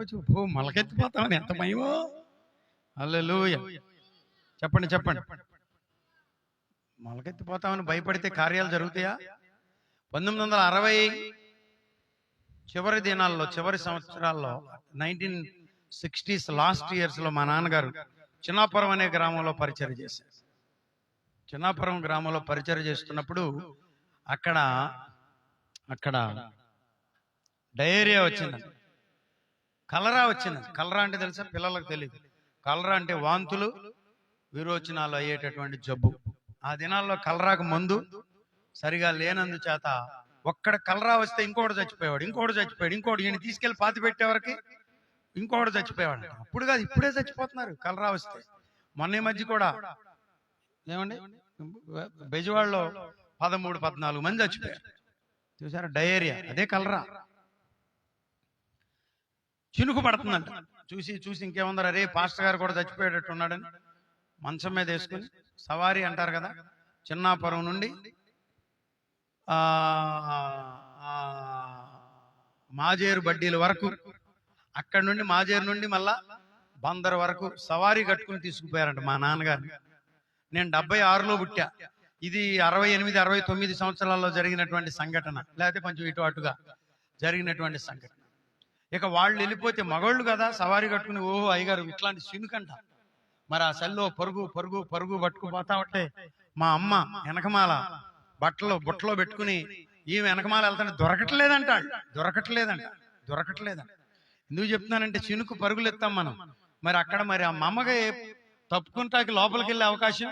చెప్పవచ్చు భూ మొలకెత్తిపోతామని ఎంత భయమో? అల్లెలుయ చెప్పండి చెప్పండి. మొలకెత్తిపోతామని భయపడితే కార్యాలు జరుగుతాయా? పంతొమ్మిది వందల అరవై చివరి దినాల్లో చివరి సంవత్సరాల్లో నైన్టీన్ సిక్స్టీస్ లాస్ట్ ఇయర్స్లో మా నాన్నగారు చిన్నాపురం అనే గ్రామంలో పరిచయం చేశారు. చిన్నాపురం గ్రామంలో పరిచయం చేస్తున్నప్పుడు అక్కడ అక్కడ డయేరియా వచ్చిందండి కలరా వచ్చింది. కలరా అంటే తెలుసా? పిల్లలకు తెలియదు కలరా అంటే వాంతులు విరోచనాలు అయ్యేటటువంటి జబ్బు. ఆ దినాల్లో కలరాకు ముందు సరిగా లేనందు చేత ఒక్కడ కలరా వస్తే ఇంకోటి చచ్చిపోయేవాడు ఇంకోటి చచ్చిపోయాడు ఇంకోటి ఈయన తీసుకెళ్ళి పాతి పెట్టేవరకు ఇంకోటి చచ్చిపోయేవాడు. అప్పుడు కాదు ఇప్పుడే చచ్చిపోతున్నారు కలరా వస్తే. మొన్న ఈ మధ్య కూడా ఏమండి? బెజవాడలో పదమూడు పద్నాలుగు మంది చచ్చిపోయారు. చూసారా డయేరియా. అదే కలరా. చినుకు పడుతుందంట. చూసి చూసి ఇంకేముందరు? అరే పాస్టర్ గారు కూడా చచ్చిపోయేటట్టు ఉన్నాడని మంచం మీద వేసుకుని సవారీ అంటారు కదా చిన్నాపురం నుండి మాజేరు బడ్డీల వరకు అక్కడి నుండి మాజేరు నుండి మళ్ళా బందర్ వరకు సవారీ కట్టుకుని తీసుకుపోయారంట మా నాన్నగారు. నేను డెబ్బై ఆరులో పుట్టా. ఇది అరవై ఎనిమిది అరవై తొమ్మిది సంవత్సరాల్లో జరిగినటువంటి సంఘటన లేకపోతే కొంచెం ఇటు అటుగా జరిగినటువంటి సంఘటన. ఇక వాళ్ళు వెళ్ళిపోతే మగోళ్ళు కదా సవారీ కట్టుకుని ఓహో అయ్యగారు ఇట్లాంటి సినుకంట మరి ఆ సెల్లో పరుగు పరుగు పరుగు పట్టుకుపోతా ఉంటే మా అమ్మ వెనకమాల బట్టలు బుట్టలో పెట్టుకుని ఈమె వెనకమాల వెళ్తానే. దొరకట్లేదంట దొరకట్లేదంట. దొరకట్లేదంట. ఎందుకు చెప్తున్నానంటే చినుకు పరుగులు ఎత్తాం మనం. మరి అక్కడ మరి ఆ మమ్మగా తప్పుకుంటాకి లోపలికి వెళ్ళే అవకాశం?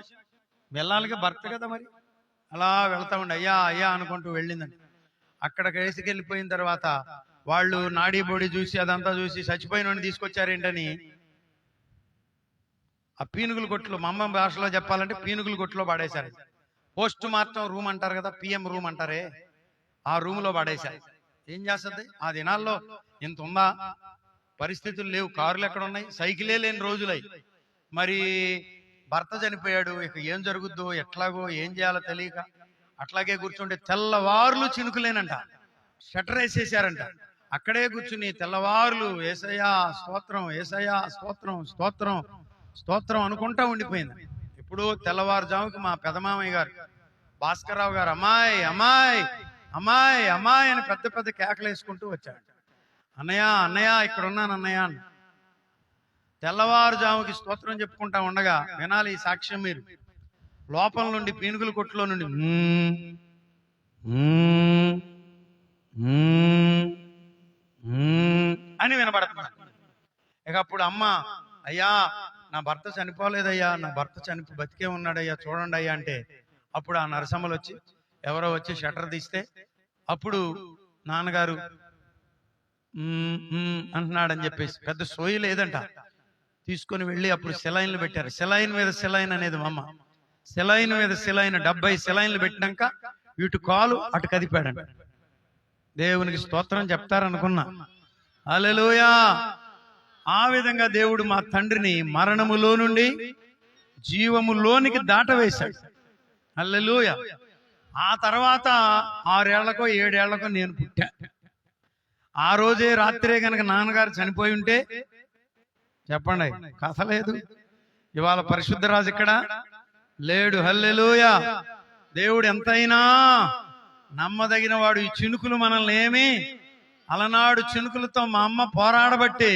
వెళ్ళాలిగా భర్త కదా మరి. అలా వెళ్తా ఉండి. అయ్యా అయ్యా అనుకుంటూ వెళ్ళిందండి అక్కడ కేసుకెళ్ళిపోయిన తర్వాత వాళ్ళు నాడీ బోడీ చూసి అదంతా చూసి చచ్చిపోయిన తీసుకొచ్చారేంటని ఆ పీనుగుల కొట్లు మా అమ్మ భాషలో చెప్పాలంటే పీనుగుల కొట్లో పడేశారు. పోస్ట్ మార్టం రూమ్ అంటారు కదా పిఎం రూమ్ అంటారే ఆ రూమ్లో పడేశారు. ఏం చేస్తుంది? ఆ దినాల్లో ఇంత ఉందా? పరిస్థితులు లేవు కార్లు ఎక్కడ ఉన్నాయి? సైకిలే లేని రోజులై. మరి భర్త చనిపోయాడు ఇక ఏం జరుగుద్దో ఎట్లాగో ఏం చేయాలో తెలియక అట్లాగే కూర్చుంటే తెల్లవారులు చినుకులేనంట. షటర్ వేసేసారంట. అక్కడే కూర్చుని తెల్లవారులు ఏసయా స్తోత్రం ఏసయా స్తోత్రం స్తోత్రం స్తోత్రం అనుకుంటా ఉండిపోయింది. ఇప్పుడు తెల్లవారుజాముకి మా పెదమామయ్య గారు భాస్కర్రావు గారు అమ్మాయి అమ్మాయి అమ్మాయి అమ్మాయి అని పెద్ద పెద్ద కేకలు వేసుకుంటూ వచ్చాడు అన్నయ్య అన్నయ్య ఇక్కడ ఉన్నాను అన్నయ్య అన్న. తెల్లవారుజాముకి స్తోత్రం చెప్పుకుంటా ఉండగా వినాలి ఈ సాక్ష్యం మీరు. లోపల నుండి పీనుగుల కొట్టులో నుండి అని వినబడుతుంది. ఇక అప్పుడు అమ్మ అయ్యా నా భర్త చనిపోలేదయ్యా నా భర్త చనిపో బతికే ఉన్నాడయ్యా చూడండి అయ్యా అంటే అప్పుడు ఆ నరసమ్మలు వచ్చి ఎవరో వచ్చి షటర్ తీస్తే అప్పుడు నాన్నగారు అంటున్నాడని చెప్పేసి పెద్ద సోయి లేదంట. తీసుకొని వెళ్ళి అప్పుడు సెలైన్లు పెట్టారు. సెలైన్ మీద సెలైన్ అనేది మా అమ్మ. సెలైన్ మీద సెలైన్ డెబ్బై సెలైన్లు పెట్టినాక ఇటు కాలు అటు కదిపాడంట. దేవునికి స్తోత్రం చెప్తారనుకున్నా. అలలోయా ఆ విధంగా దేవుడు మా తండ్రిని మరణములో నుండి జీవములోనికి దాటవేశాడు. అల్లెలుయ ఆ తర్వాత ఆరేళ్ళకో ఏడేళ్ళకో నేను పుట్టా. ఆ రోజే రాత్రే కనుక నాన్నగారు చనిపోయి ఉంటే చెప్పండి కథ లేదు. ఇవాళ పరిశుద్ధరాజు ఇక్కడ లేడు. హల్లెలూయ. దేవుడు ఎంతైనా నమ్మదగిన వాడు. ఈ చినుకులు మనల్ని ఏమి అలనాడు చినుకులతో మా అమ్మ పోరాడబట్టి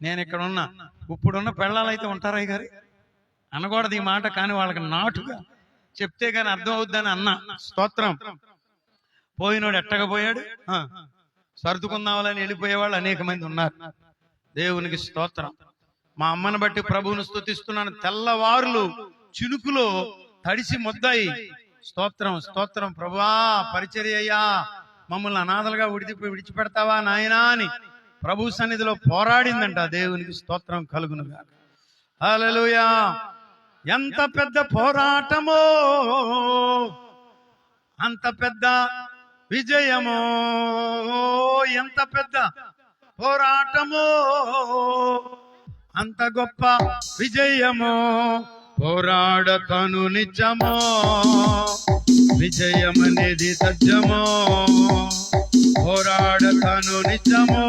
నేను ఇక్కడ ఉన్నా. ఇప్పుడున్న పెళ్ళాలైతే ఉంటారా గారి? అనకూడదు ఈ మాట కానీ వాళ్ళకి నాటుగా చెప్తే గాని అర్థం అవుద్దని అన్న. స్తోత్రం. పోయినోడు ఎట్టకపోయాడు ఆ, సర్దుకుందామని వెళ్ళిపోయేవాళ్ళు అనేక మంది ఉన్నారు. దేవునికి స్తోత్రం. మా అమ్మను బట్టి ప్రభువును స్తుతిస్తున్నాను. తెల్లవారులు చినుకులో తడిసి ముద్దాయి. స్తోత్రం స్తోత్రం. ప్రభా పరిచర్య అయ్యా. మమ్మల్ని అనాథలుగా విడిచి విడిచిపెడతావా నాయనా అని ప్రభు సన్నిధిలో పోరాడిందంట. దేవునికి స్తోత్రం కలుగునుగా హల్లెలూయా. ఎంత పెద్ద పోరాటమో అంత పెద్ద విజయమో ఎంత పెద్ద పోరాటమో అంత గొప్ప విజయమో పోరాడతను నిజమో? విజయమనేది సత్యమో? పోరాడతను నిజమో?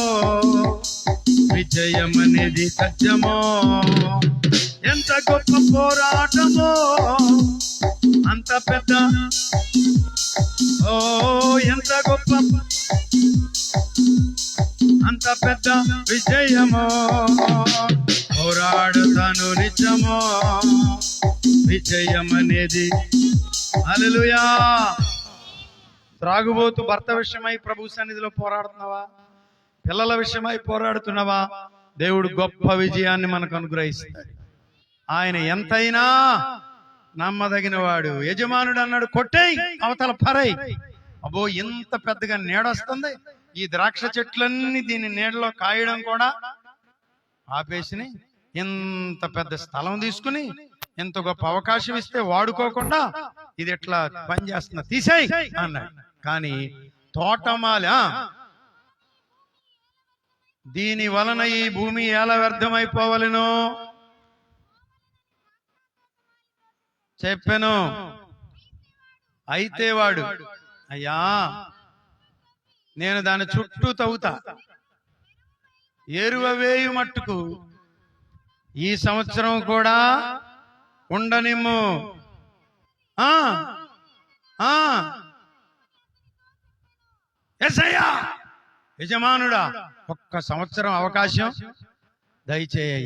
విజయమనేది సత్యమో? ఎంత గొప్ప పోరాటమో! అంత పెద్ద ఓ ఎంత గొప్ప అంత పెద్ద విజయమో? పోరాడుతాను నిజమో విజయం అనేది. అలలుయా త్రాగుబోతు భర్త విషయమై ప్రభు సన్నిధిలో పోరాడుతున్నావా? పిల్లల విషయమై పోరాడుతున్నావా? దేవుడు గొప్ప విజయాన్ని మనకు అనుగ్రహిస్తాడు. ఆయన ఎంతైనా నమ్మదగిన వాడు యజమానుడు అన్నాడు కొట్టేయ్ అవతల పరై అబ్బో ఇంత పెద్దగా నీడొస్తుంది ఈ ద్రాక్ష చెట్లన్నీ దీని నీడలో కాయడం కూడా ఆపేసిని ఇంత పెద్ద స్థలం తీసుకుని ఇంత గొప్ప అవకాశం ఇస్తే వాడుకోకుండా ఇది ఎట్లా పని చేస్తున్నా తీసేయ్ అన్నాడు. కానీ తోటమాలి దీని వలన ఈ భూమి ఎలా వ్యర్థమైపోవలను? చెప్పాను. అయితే వాడు అయ్యా నేను దాని చుట్టూ తవ్వుతా. ఏరువ వేయు మట్టుకు ఈ సంవత్సరం కూడా ఉండనిమ్ము. ఆ యజమానుడా ఒక్క సంవత్సరం అవకాశం దయచేయ.